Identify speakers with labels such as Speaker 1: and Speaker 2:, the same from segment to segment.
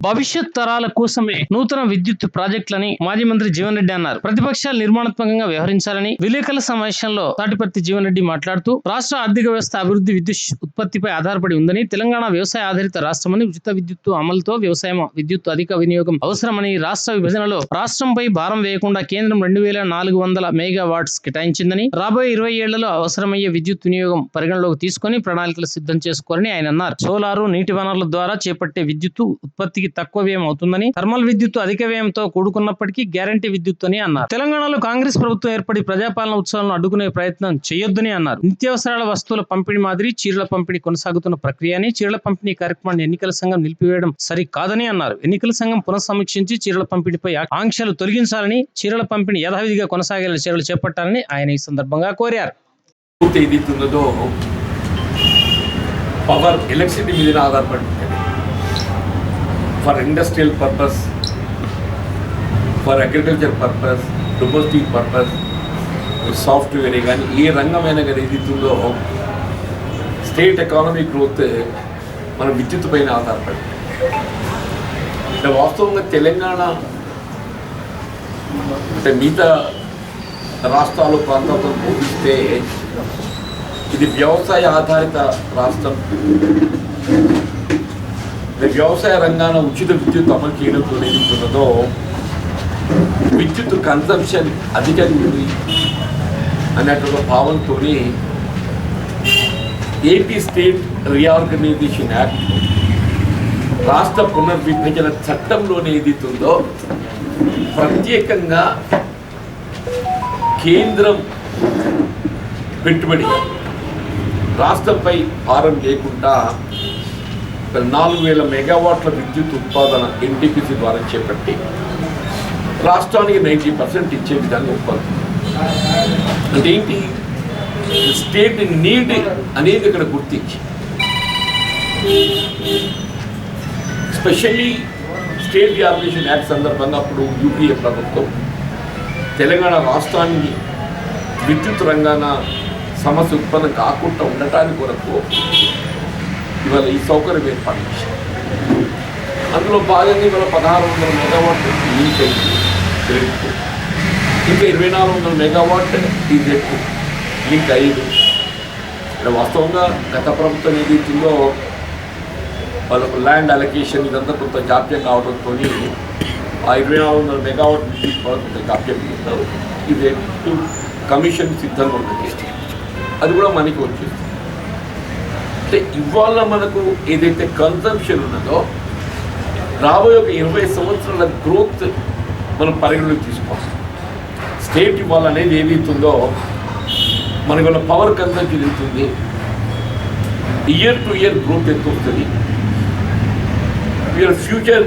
Speaker 1: భవిష్యత్ తరాల కోసమే నూతన విద్యుత్ ప్రాజెక్టులని మాజీ మంత్రి జీవన్ రెడ్డి అన్నారు. ప్రతిపక్షాలు నిర్మాణాత్మకంగా వ్యవహరించాలని విలేకరుల సమావేశంలో తాటిపర్తి జీవన్ రెడ్డి మాట్లాడుతూ రాష్ట్ర ఆర్థిక వ్యవస్థ అభివృద్ధి విద్యుత్ ఉత్పత్తిపై ఆధారపడి ఉందని తెలంగాణ వ్యవసాయ ఆధారిత రాష్ట్రమని ఉచిత విద్యుత్తు అమలుతో వ్యవసాయం విద్యుత్ అధిక వినియోగం అవసరమని రాష్ట్ర విభజనలో రాష్ట్రంపై భారం వేయకుండా కేంద్రం రెండు వేల నాలుగు వందల మెగా వాట్స్ కేటాయించిందని రాబోయే ఇరవై ఏళ్ళలో అవసరమయ్యే విద్యుత్ వినియోగం పరిగణలోకి తీసుకొని ప్రణాళికలు సిద్ధం చేసుకోవాలని ఆయన అన్నారు. సోలారు నీటి వనరుల ద్వారా చేపట్టే విద్యుత్ ఉత్పత్తికి తక్కువ వ్యయం అవుతుందని థర్మల్ విద్యుత్ అధిక వ్యయంతో కూడుకున్నప్పటికీ గ్యారంటీ విద్యుత్ అని అన్నారు. తెలంగాణలో కాంగ్రెస్ ప్రభుత్వం ఏర్పడి ప్రజాపాలన ఉత్సవాలను అడ్డుకునే ప్రయత్నం చేయొద్దని అన్నారు. నిత్యావసరాల వస్తువుల పంపిణీ మాదిరి చీరల పంపిణీ కొనసాగుతున్న ప్రక్రియ అని చీరల పంపిణీ కార్యక్రమాన్ని ఎన్నికల సంఘం నిలిపివేయడం సరికాదని అన్నారు. ఎన్నికల సంఘం పునఃసమీక్షించి చీరల పంపిణీపై ఆంక్షలు తొలగించాలని చీరల పంపిణీ యథావిధిగా కొనసాగేలా చర్యలు చేపట్టాలని ఆయన ఈ సందర్భంగా కోరారు.
Speaker 2: పవర్ ఎలక్ట్రిసిటీ మీద ఆధారపడి for industrial purpose for agriculture purpose domestic purpose software కానీ ఏ రంగమైనా కానీ ఏదైతుందో స్టేట్ ఎకానమీ గ్రోత్ మన విద్యుత్ పైన ఆధారపడి. అంటే వాస్తవంగా తెలంగాణ అంటే మిగతా రాష్ట్రాలు ప్రాంతాలతో పోలిస్తే ఇది వ్యవసాయ ఆధారిత రాష్ట్రం. వ్యవసాయ రంగాన ఉచిత విద్యుత్ అమలు చేయడంతో ఏదైతున్నదో విద్యుత్ కన్సంప్షన్ అధికంగా అనేటువంటి భావంతో ఏపీ స్టేట్ రీఆర్గనైజేషన్ యాక్ట్ రాష్ట్ర పునర్విభజన చట్టంలోనే ఏదైతుందో ప్రత్యేకంగా కేంద్రం పెట్టుబడి రాష్ట్రంపై భారం లేకుండా నాలుగు వేల మెగావాట్ల విద్యుత్ ఉత్పాదన ఎన్టీపీసీ ద్వారా చేపట్టి రాష్ట్రానికి నైంటీ పర్సెంట్ ఇచ్చే విధంగా ఉత్పత్తి అంటే ఏంటి? స్టేట్ నీడ్ అనేది ఇక్కడ గుర్తించి. స్పెషల్లీ స్టేట్ రిఆర్గనైజేషన్ యాక్ట్ సందర్భంగా అప్పుడు యూపీఏ ప్రభుత్వం తెలంగాణ రాష్ట్రానికి విద్యుత్ రంగాన సమస్య ఉత్పన్నం కాకుండా ఉండటానికి కొరకు ఇవాళ ఈ సౌకర్యం ఏర్పాటు అందులో భాగంగా ఇవాళ పదహారు వందల మెగావాట్ లింక్ అయింది ఇంకా ఇరవై నాలుగు వందల మెగావాట్ ఈ లింక్ అయ్యింది. ఇక్కడ వాస్తవంగా గత ప్రభుత్వం ఏదైతుందో వాళ్ళకు ల్యాండ్ అలొకేషన్ ఇదంతా కొంత జాప్యం కావడంతో ఆ ఇరవై నాలుగు వందల మెగావాట్ విద్యుత్ కొంత జాప్యం చేస్తారు ఇది కమిషన్ సిద్ధంగా ఉన్నది అది కూడా మనకి వచ్చేస్తుంది. అంటే ఇవాళ మనకు ఏదైతే కన్సంప్షన్ ఉన్నదో రాబోయే ఒక ఇరవై సంవత్సరాల గ్రోత్ మనం పరిగణలోకి తీసుకోవాలి. స్టేట్ ఇవాళ అనేది ఏదైతుందో మనకి వాళ్ళ పవర్ కన్సంప్షన్ ఎంత ఇయర్ టు ఇయర్ గ్రోత్ ఎంత వస్తుంది? వీళ్ళ ఫ్యూచర్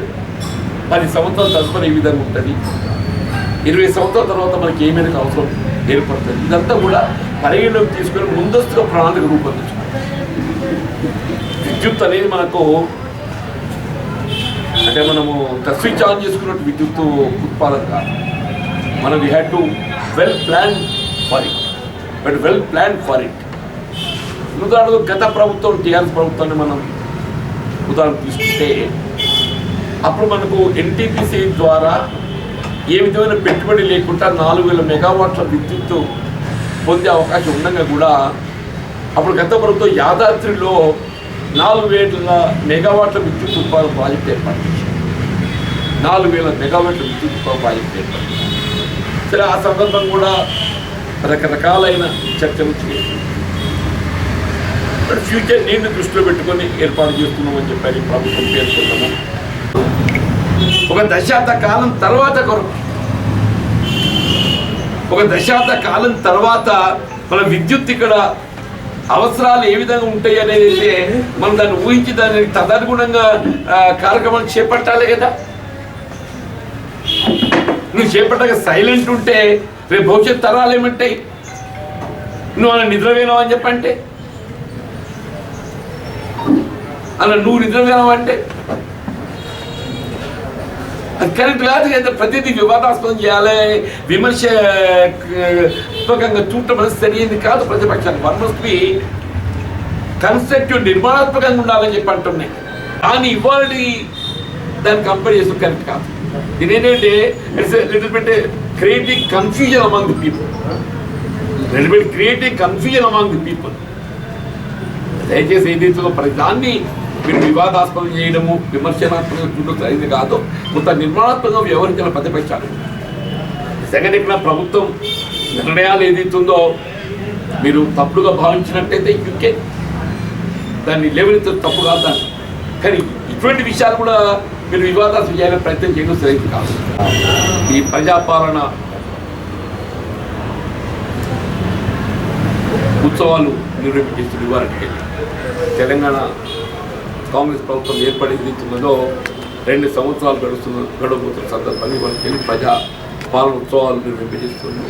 Speaker 2: పది సంవత్సరాల తదుపరి ఏ విధంగా ఉంటుంది? ఇరవై సంవత్సరాల తర్వాత మనకి ఏమైనా అవసరం ఏర్పడుతుంది? ఇదంతా కూడా పరిగణలోకి తీసుకొని ముందస్తుగా ప్రణాళిక రూపొందించుకోవాలి. విద్యుత్ అనేది మనకు అంటే మనము స్విచ్ ఆన్ చేసుకున్నట్టు విద్యుత్ ఉత్పాదన కాదు మనం we had to well plan for it but well plan for it ఉదాహరణకు గత ప్రభుత్వం టీఆర్ఎస్ ప్రభుత్వాన్ని మనం ఉదాహరణ తీసుకుంటే అప్పుడు మనకు ఎన్టీపీసీ ద్వారా ఏ విధమైన పెట్టుబడి లేకుండా నాలుగు వేల మెగావాట్ల విద్యుత్ పొందే అవకాశం ఉండగా కూడా అప్పుడు గత ప్రభుత్వం యాదాద్రిలో నాలుగు వేల మెగావాట్ల విద్యుత్ ఉత్పాదన ప్రాజెక్ట్ ఏర్పాటు చేసింది నాలుగు వేల మెగావాట్ల విద్యుత్ ఉత్పాదన ప్రాజెక్ట్ ఏర్పాటు సరే ఆ సందర్భం కూడా రకరకాలైన చర్చలు చేసి ఫ్యూచర్ నేను దృష్టిలో పెట్టుకొని ఏర్పాటు చేస్తున్నామని చెప్పని ప్రభుత్వం పేర్కొన్నాము ఒక దశాబ్ద కాలం తర్వాత కొరకు ఒక దశాబ్ద కాలం తర్వాత మన విద్యుత్ ఇక్కడ అవసరాలు ఏ విధంగా ఉంటాయి అనేది అయితే మనం దాన్ని ఊహించి దానికి తదనుగుణంగా కార్యక్రమాలు చేపట్టాలి కదా. నువ్వు చేపట్టక సైలెంట్ ఉంటే రేపు భవిష్యత్ తరాలు ఏమంటాయి నువ్వు అలా నిద్రపోయినావు అని చెప్పంటే. అలా నువ్వు నిద్రపోయినావు అంటే అది కరెక్ట్ కాదు కదా ప్రతిదీ వివాదాస్పదం చేయాలి విమర్శపకంగా చూడటం అనేది సరైనది కాదు ప్రతిపక్షాన్ని వన్ మస్ట్ బి కన్స్ట్రక్టివ్ నిర్మాణాత్మకంగా ఉండాలని చెప్పి అంటున్నాయి కానీ ఇవాళ దాన్ని కంపేర్ చేస్తూ కరెక్ట్ కాదు ఇది ఏంటంటే it's little bit creating confusion among the people little bit creating confusion among the people దయచేసి ఏదైతుందో ప్రతి దాన్ని మీరు వివాదాస్పదం చేయడము విమర్శనాత్మకంగా చూడడం సరైనది కాదు. కొంత నిర్మాణాత్మకంగా వ్యవహరించిన ప్రతిపక్షాలు. సెకండ్ ఇక్కడ ప్రభుత్వం నిర్ణయాలు ఏదైతుందో మీరు తప్పుడుగా భావించినట్టయితే యూకే దాన్ని లేవనెత్తు తప్పు కాదు దాన్ని. కానీ ఇటువంటి విషయాలు కూడా మీరు వివాదాలు చేయాలని ప్రయత్నం చేయడం సరైనది కాదు. ఈ ప్రజాపాలన ఉత్సవాలు నిర్వహించేస్తుంది వారికి తెలంగాణ కాంగ్రెస్ ప్రభుత్వం ఏర్పడిందో రెండు సంవత్సరాలు గడుస్తున్న గడవబోతున్న సందర్భంగా వాళ్ళకి వెళ్ళి ప్రజా పాలన ఉత్సవాలు నిర్వహిస్తున్నాం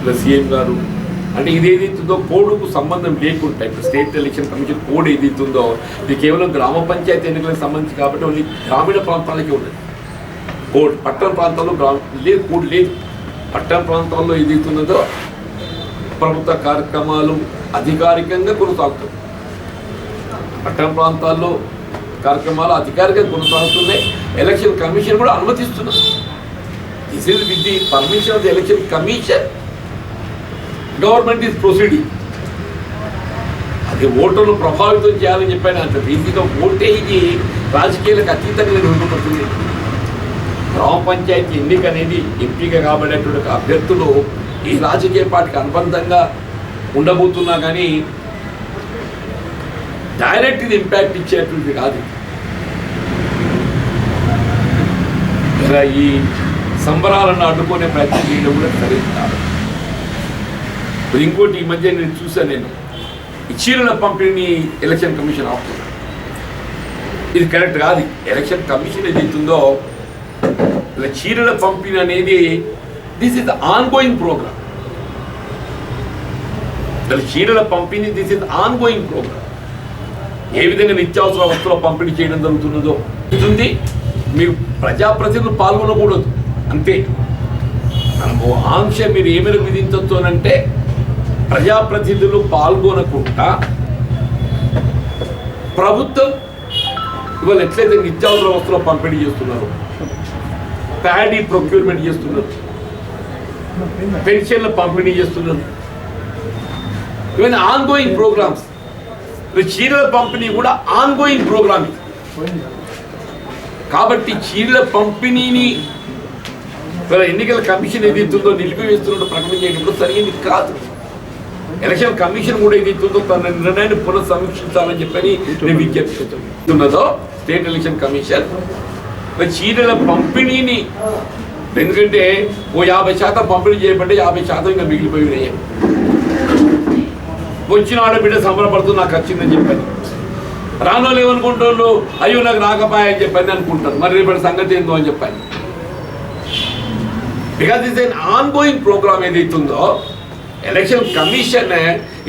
Speaker 2: ఇలా సీఎం గారు అంటే ఇది ఏదైతుందో కోడ్కు సంబంధం లేకుండా ఇప్పుడు స్టేట్ ఎలక్షన్ కమిషన్ కోడ్ ఏదైతుందో ఇది కేవలం గ్రామ పంచాయతీ ఎన్నికలకు సంబంధించి కాబట్టి ఓన్లీ గ్రామీణ ప్రాంతాలకే ఉండదు కోడ్ పట్టణ ప్రాంతాల్లో గ్రామ లేదు కోడ్ లేదు. పట్టణ ప్రాంతాల్లో ఏదైతుందో ప్రభుత్వ కార్యక్రమాలు అధికారికంగా కొనసాగుతాయి. పట్టణ ప్రాంతాల్లో కార్యక్రమాలు అధికారికంగా కొనసాగుతున్నాయి. ఎలక్షన్ కమిషన్ కూడా అనుమతిస్తున్నారు. This is with the permission of the election commission government is proceeding అది ఓటర్లు ప్రభావితం చేయాలని చెప్పాను. అంత ఈజీగా ఓటేజీ రాజకీయాలకు అతీతంగా నిర్వహించబడుతుంది గ్రామ పంచాయతీ ఎన్నిక అనేది ఎంపిక కాబడేటువంటి అభ్యర్థులు ఈ రాజకీయ పార్టీకి అనుబంధంగా ఉండబోతున్నా కానీ డైరెక్ట్ ఇది ఇంపాక్ట్ ఇచ్చేటువంటిది కాదు ఇలా ఈ సంబరాలను అడ్డుకునే ప్రయత్నం చేయడం కూడా సరైన ఇప్పుడు ఇంకోటి ఈ మధ్య నేను చూసాను నేను. ఈ చీరల పంపిణీని ఎలక్షన్ కమిషన్ ఆపుతుంది ఇది కరెక్ట్ కాదు. ఎలక్షన్ కమిషన్ ఏదైతుందో ఇలా చీరల పంపిణీ అనేది this is ongoing programme ఇలా చీరల పంపిణీ this is ongoing programme ఏ విధంగా నిత్యావసర వస్తువుల పంపిణీ చేయడం జరుగుతున్నదో ఇది మీరు ప్రజాప్రతినిధులు పాల్గొనకూడదు. అంతే. మనము ఆంక్ష మీరు ఏమైనా విధించవచ్చు అని అంటే ప్రజాప్రతినిధులు పాల్గొనకుండా ప్రభుత్వం ఇవాళ ఎట్లయితే నిత్యావసర వస్తువుల పంపిణీ చేస్తున్నారు ప్యాడీ ప్రొక్యూర్మెంట్ చేస్తున్నారు పెన్షన్ల పంపిణీ చేస్తున్నారు ఇవన్నీ ఆన్గోయింగ్ ప్రోగ్రామ్స్. చీరల పంపిణీ కూడా ఆన్గోయింగ్ ప్రోగ్రామ్ ఇది. కాబట్టి చీరల పంపిణీని ఎన్నికల కమిషన్ ఏదైతుందో నిలిపివేస్తున్నట్టు ప్రకటన చేయడం సరైనది కాదు. ఎలక్షన్ కమిషన్ కూడా ఏదైతుందో తన నిర్ణయాన్ని పునఃసమీక్షించాలని చెప్పని నేను విజ్ఞప్తి స్టేట్ ఎలక్షన్ కమిషన్ చీరల పంపిణీని ఎందుకంటే ఓ యాభై శాతం పంపిణీ చేయబట్టే యాభై శాతం ఇంకా మిగిలిపోయినాయి వచ్చిన ఆడబిడ్డ సంబరపడుతూ నాకు వచ్చిందని చెప్పాను రానోళ్ళు ఏమనుకుంటున్నారు అయ్యో నాకు రాకపాయ అని చెప్పని అనుకుంటారు. మరి రేపటి సంగతి ఏందో అని చెప్పాను because is an ongoing programme ఏదైతుందో ఎలక్షన్ కమిషన్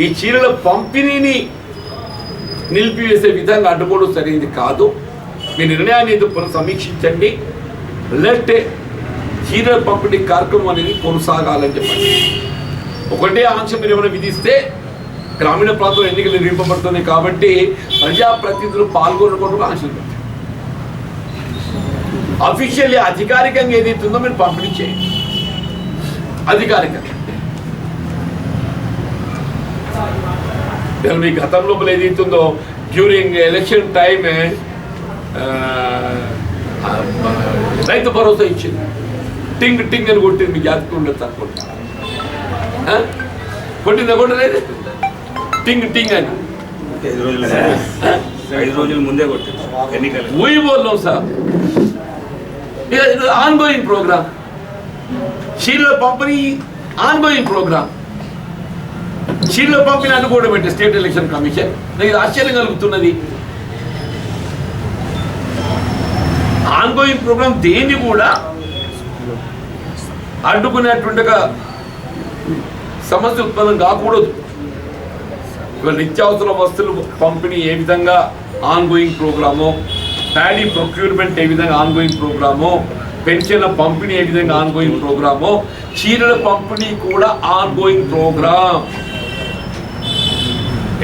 Speaker 2: ఈ చీరల పంపిణీని నిలిపివేసే విధంగా అడ్డుకోవడం సరైనది కాదు. మీ నిర్ణయాన్ని పునః సమీక్షించండి. లేదంటే చీరల పంపిణీ కార్యక్రమం అనేది కొనసాగాలని చెప్పండి. ఒకటే ఆంక్ష మీరు ఏమైనా విధిస్తే గ్రామీణ ప్రాంతంలో ఎన్నికలు నిర్వహింపబడుతున్నాయి కాబట్టి ప్రజాప్రతినిధులు పాల్గొనకుండా ఆశలు అఫీషియల్లీ అధికారికంగా ఏదైతుందో మీరు పంపిణీ చేయండి. అధికారికంగా. నేను మీ గతం లోపల ఏదైతుందో during election time Rythu Bharosa ఇచ్చింది. టింగ్ టింగ్ అని కొట్టింది. మీ జాతికి ఉండదు అనుకుంటా కొట్టిందా కొట్టలేదు? టింగ్ టింగ్ అని.
Speaker 3: ఐదు రోజులు ముందే కొట్టింది. ఎన్నికలు.
Speaker 2: ఊయి బోల్లం సార్ ఆన్ గోయింగ్ ప్రోగ్రామ్ చీరల పంపిణీ ఆన్ గోయింగ్ ప్రోగ్రామ్ చీరల పంపిణీ అనుకోవడం ఏంటి స్టేట్ ఎలక్షన్ కమిషన్ నాకు ఆశ్చర్యం కలుగుతున్నది. ఆన్ గోయింగ్ ప్రోగ్రామ్ దేన్ని కూడా అడ్డుకునేటువంటి సమస్య ఉత్పన్నం కాకూడదు. ఇవాళ నిత్యావసర వస్తువులు పంపిణీ ఏ విధంగా ఆన్గోయింగ్ ప్రోగ్రాము ప్యాడీ ప్రొక్యూర్మెంట్ ఏ విధంగా ఆన్గోయింగ్ ప్రోగ్రాము పెన్షన్ల పంపిణీ ఏ విధంగా ఆన్గోయింగ్ ప్రోగ్రాము చీరల పంపిణీ కూడా ఆన్గోయింగ్ ప్రోగ్రామ్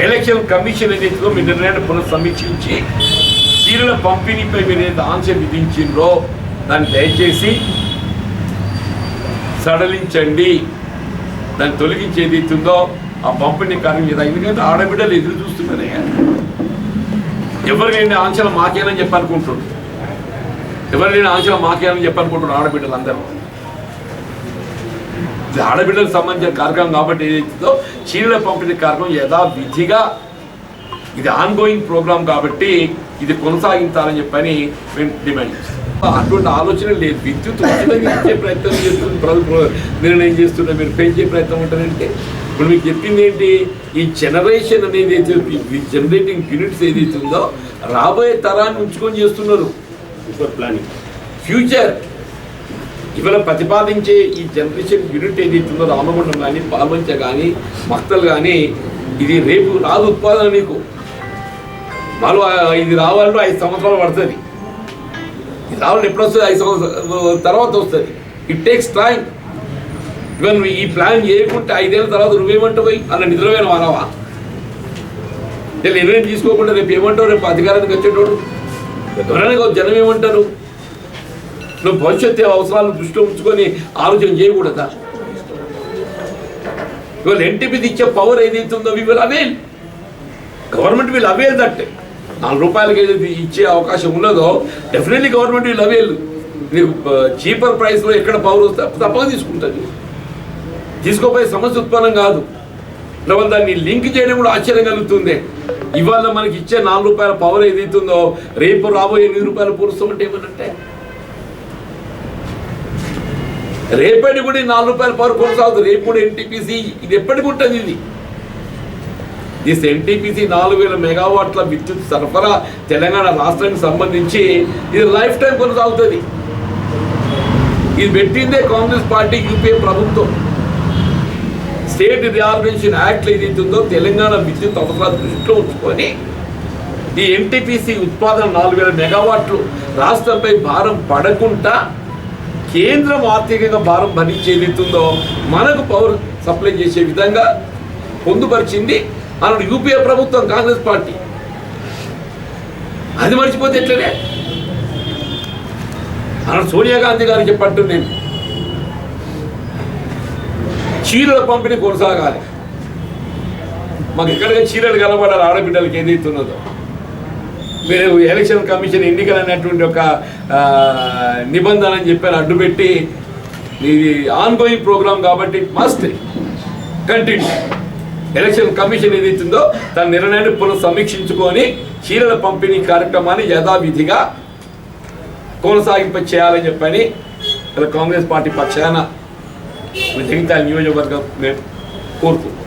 Speaker 2: ఎలక్షన్ కమిషన్ ఏదైతే మీ నిర్ణయాన్ని పునఃసమీక్షించి చీరల పంపిణీపై మీరు ఏదైతే ఆంక్ష విధించిండ్రో దాన్ని దయచేసి సడలించండి. దాన్ని తొలగించేది ఏదైతుందో ఆ పంపిణీ కార్యం మీద ఎందుకంటే ఆడబిడ్డలు ఎదురు చూస్తున్నారే. ఎవరు లేని ఆంక్షలు మాకేనని చెప్పనుకుంటున్నారు ఎవరు లేని ఆంక్షలు మాకేనని చెప్పనుకుంటున్నారు ఆడబిడ్డలు అందరూ ఇది ఆడబిడ్డలకు సంబంధించిన కార్యక్రమం కాబట్టి ఏదైతుందో చీరల పంపిణీ కార్యక్రమం యథావిధిగా ఇది ఆన్ గోయింగ్ ప్రోగ్రామ్ కాబట్టి ఇది కొనసాగించాలని చెప్పని మేము డిమాండ్ చేస్తాం అటువంటి ఆలోచన లేదు. విద్యుత్ ఉచితంగా ఇచ్చే ప్రయత్నం చేస్తుంది ప్రభుత్వం నిర్ణయం చేస్తున్న మీరు పెంచే ప్రయత్నం ఉంటుందంటే ఇప్పుడు మీకు చెప్పింది ఏంటి? ఈ జనరేషన్ అనేది అయితే జనరేటింగ్ యూనిట్స్ ఏదైతే ఉందో రాబోయే తరాన్ని ఉంచుకొని చేస్తున్నారు.
Speaker 3: ప్లానింగ్
Speaker 2: ఫ్యూచర్ ఇవాళ ప్రతిపాదించే ఈ జనరేషన్ యూనిట్ ఏదైతే ఉందో రామగుండం కానీ పాల్వంచ కానీ మక్తలు కానీ ఇది రేపు రాదు ఉత్పాదన మీకు ఆ- ఇది రావాలంటే ఐదు సంవత్సరాలు పడుతుంది. ఇది రావాలంటే ఎప్పుడు వస్తుంది ఐదు సంవత్సరాల తర్వాత వస్తుంది. ఇట్ టేక్స్ టైం ఇవన్ ఈ ప్లాన్ చేయకుంటే ఐదేళ్ళ తర్వాత నువ్వేమంటావు పోయి? అలా నిద్రమైన వారావా నేను నిర్ణయం తీసుకోకుండా రేపు ఏమంటావు? రేపు అధికారానికి వచ్చేటోడు. ఎవరైనా జనం ఏమంటారు? నువ్వు భవిష్యత్తు అవసరాలను దృష్టిలో ఉంచుకొని ఆలోచన చేయకూడదా? ఇవాళ ఎన్టీపీ ఇచ్చే పవర్ ఏదైతే ఉందో వీళ్ళు అవేల్ గవర్నమెంట్ వీళ్ళు అవేల్ దట్ నాలుగు రూపాయలకి ఏదైతే ఇచ్చే అవకాశం ఉన్నదో డెఫినెట్లీ గవర్నమెంట్ వీళ్ళు అవేల్ నీకు చీపర్ ప్రైస్లో ఎక్కడ పవర్ వస్తే తప్పక తీసుకుంటుంది తీసుకోపోయే సమస్య ఉత్పన్నం కాదు. ఇవాళ దాన్ని లింక్ చేయడం కూడా ఆశ్చర్యం కలుగుతుంది. ఇవాళ మనకి ఇచ్చే నాలుగు రూపాయల పవర్ ఏదైతుందో రేపు రాబోయే ఎనిమిది రూపాయలు పూరుస్తామంటే ఏమనంటే రేపటి కూడా నాలుగు రూపాయల పవర్ కొనసాగుతుంది. రేపు కూడా ఎన్టీపీసీ ఇది ఎప్పటికి ఉంటుంది ఇది? దిస్ ఎన్టీపీసీ నాలుగు వేల మెగావాట్ల విద్యుత్ సరఫరా తెలంగాణ రాష్ట్రానికి సంబంధించి ఇది లైఫ్ టైం కొనసాగుతుంది. ఇది పెట్టిందే కాంగ్రెస్ పార్టీ యూపీఏ ప్రభుత్వం. స్టేట్ రిఆర్గనైజేషన్ యాక్ట్ ఏదైతే ఉందో తెలంగాణ విద్యుత్ అవసరాలు దృష్టిలో ఉంచుకొని ఈ ఎన్టీపీసీ ఉత్పాదన నాలుగు వేల మెగావాట్లు రాష్ట్రంపై భారం పడకుండా కేంద్రం ఆర్థికంగా భారం భరించి ఏదైతుందో మనకు పవర్ సప్లై చేసే విధంగా పొందుపరిచింది అన్నాడు యూపీఏ ప్రభుత్వం కాంగ్రెస్ పార్టీ. అది మర్చిపోతే ఎట్లనే? అన్నాడు సోనియా గాంధీ గారికి చెప్పట్టు నేను. చీరల పంపిణీ కొనసాగాలి. మాకు ఎక్కడికి చీరలు కలబడాలి ఆడబిడ్డలకి ఏది ఉన్నదో మీరు ఎలక్షన్ కమిషన్ ఎన్నికలు అనేటువంటి ఒక నిబంధన అని చెప్పారు అడ్డుపెట్టి ఇది ఆన్గోయింగ్ ప్రోగ్రామ్ కాబట్టి మస్ట్ కంటిన్యూ ఎలక్షన్ కమిషన్ ఏదైతుందో తన నిర్ణయాన్ని పునః సమీక్షించుకొని చీరల పంపిణీ కార్యక్రమాన్ని యథావిధిగా కొనసాగింప చేయాలని చెప్పని ఇలా కాంగ్రెస్ పార్టీ పక్షాన జగిత్యాల నియోజకవర్గం మేము కోరుతున్నాం